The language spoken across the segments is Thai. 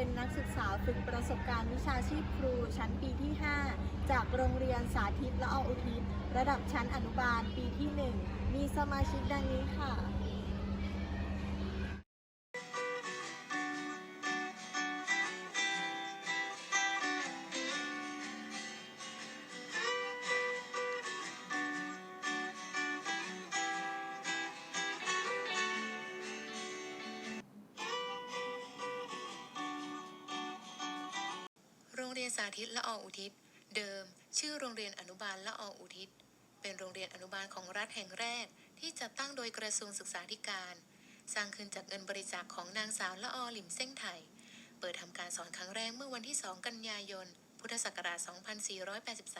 เป็นนักศึกษาฝึกประสบการณ์วิชาชีพครู ชั้นปีที่ 5 จากโรงเรียนสาธิตละอออุทิศ ระดับชั้นอนุบาลปีที่ 1 มีสมาชิกดังนี้ค่ะ รงเรียนสาธิตละอออุทิศ เดิม ชื่อโรงเรียนอนุบาลละอออุทิศ เป็นโรงเรียนอนุบาลของรัฐแห่งแรก ที่จัดตั้งโดยกระทรวงศึกษาธิการ สร้างขึ้นจากเงินบริจาคของนางสาวละออหลิมเส้งไถเปิดทำการสอนครั้งแรกเมื่อวันที่ 2 กันยายน พุทธศักราช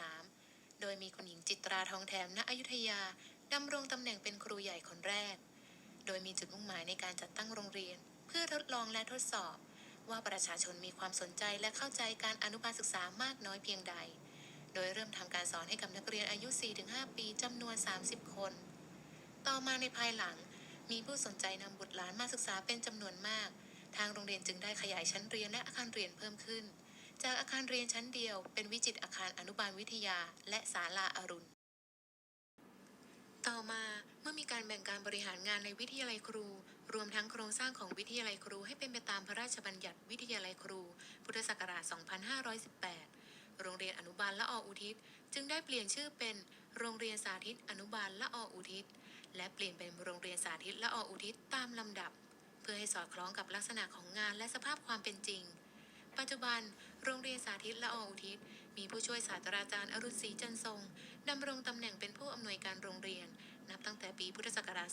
2483 โดยมีคุณหญิงจิตราทองแถมณอยุธยาดำรงตำแหน่งเป็นครูใหญ่คนแรก โดยมีจุดมุ่งหมายในการจัดตั้งโรงเรียน เพื่อทดลองและทดสอบ ว่าประชาชนมีความสนใจและเข้าใจการอนุบาลศึกษามากน้อยเพียงใด โดยเริ่มทำการสอนให้กับนักเรียนอายุ 4-5 ปีจำนวน 30 คน ต่อมาในภายหลัง มีผู้สนใจนำบุตรหลานมาศึกษาเป็นจำนวนมาก ทางโรงเรียนจึงได้ขยายชั้นเรียนและอาคารเรียนเพิ่มขึ้น จากอาคารเรียนชั้นเดียว เป็นวิจิตรอาคารอนุบาลวิทยา และศาลาอารุณ ต่อมาเมื่อมีการแบ่งการบริหารงานในวิทยาลัยครู รวมทั้งโครงสร้างของวิทยาลัยครูให้เป็นไปตามพระราชบัญญัติวิทยาลัยครู พุทธศักราช 2518 โรงเรียนอนุบาลละอออุทิศ จึงได้เปลี่ยนชื่อเป็น โรงเรียนสาธิตอนุบาลละอออุทิศ และเปลี่ยนเป็นโรงเรียนสาธิตละอออุทิศตามลำดับ เพื่อให้สอดคล้องกับลักษณะของงานและสภาพความเป็นจริง ปัจจุบัน โรงเรียนสาธิตละอออุทิศ มีผู้ช่วยศาสตราจารย์อรุณศรีจันทรงดำรงตำแหน่งเป็นผู้อำนวยการโรงเรียน นับตั้งแต่ปีพุทธศักราช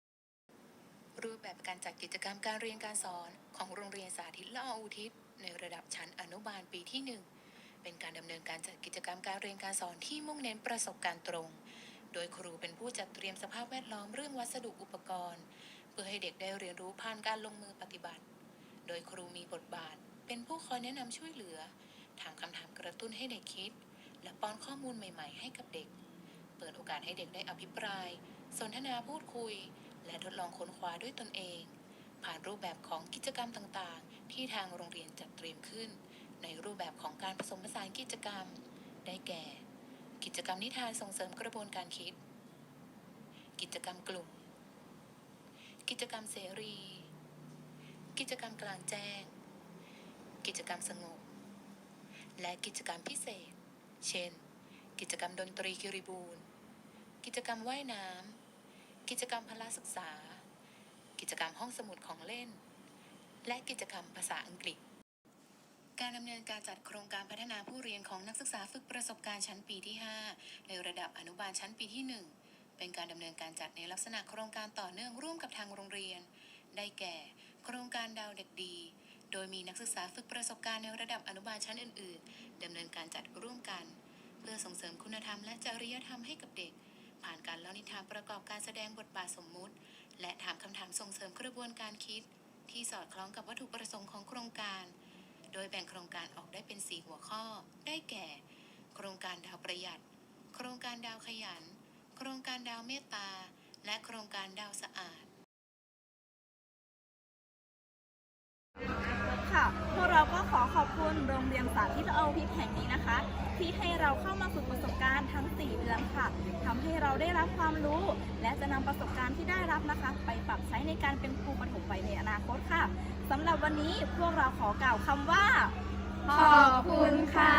2560 รูปแบบการจัดกิจกรรมการเรียนการสอนของโรงเรียนสาธิตละออุทิศ ในระดับชั้นอนุบาลปีที่ 1 เป็นการดำเนินการจัดกิจกรรมการเรียนการสอนที่มุ่งเน้นประสบการณ์ตรง โดยครูเป็นผู้จัดเตรียมสภาพแวดล้อมเรื่องวัสดุอุปกรณ์ เพื่อให้เด็กได้เรียนรู้ผ่านการลงมือปฏิบัติ โดยครูมีบทบาท เป็นผู้คอยแนะนำช่วยเหลือ ถามคำถามกระตุ้นให้เด็กคิด และป้อนข้อมูลใหม่ ๆ ให้กับเด็ก เปิดโอกาสให้เด็กได้อภิปราย สนทนาพูดคุย และทดลองค้นคว้าด้วยตนเอง ผ่านรูปแบบของกิจกรรมต่างๆ ที่ทางโรงเรียนจัดเตรียมขึ้น ในรูปแบบของการผสมผสานกิจกรรม ได้แก่ กิจกรรมนิทานส่งเสริมกระบวนการคิด กิจกรรมกลุ่ม กิจกรรมเสรี กิจกรรมกลางแจ้ง กิจกรรมสงบ และกิจกรรมพิเศษ เช่น กิจกรรมดนตรีคิริบูรณ์กิจกรรมว่ายน้ำ กิจกรรมพละศึกษา กิจกรรมห้องสมุดของเล่น และกิจกรรมภาษาอังกฤษ การดำเนินการจัดโครงการพัฒนาผู้เรียนของนักศึกษาฝึกประสบการณ์ชั้นปีที่ 5 ในระดับอนุบาลชั้นปีที่ 1 เป็นการดำเนินการจัดในลักษณะโครงการต่อเนื่องร่วมกับทางโรงเรียน ได้แก่ โครงการดาวเด็กดี โดยมีนักศึกษาฝึกประสบการณ์ในระดับอนุบาลชั้นอื่น ๆดำเนินการจัดร่วมกัน เพื่อส่งเสริมคุณธรรมและจริยธรรมให้กับเด็ก ผ่านการเล่านิทานประกอบการแสดงบทบาทสมมุติ และถามคำถามส่งเสริมกระบวนการคิด ที่สอดคล้องกับวัตถุประสงค์ของโครงการ โดยแบ่งโครงการออกได้เป็น4หัวข้อ ได้แก่ โครงการดาวประหยัด โครงการดาวขยัน โครงการดาวเมตตา และโครงการดาวสะอาด ค่ะ พวกเราก็ขอขอบคุณโรงเรียนสาธิตเอาพิษแห่งนี้นะคะ ที่ให้เราเข้ามาฝึกประสบการณ์ทั้ง 4 เดือนค่ะ ทำให้เราได้รับความรู้ และจะนำประสบการณ์ที่ได้รับนะคะ ไปปรับใช้ในการเป็นครูปฐมไปในอนาคตค่ะ สำหรับวันนี้พวกเราขอกล่าวคำว่า ขอบคุณค่ะ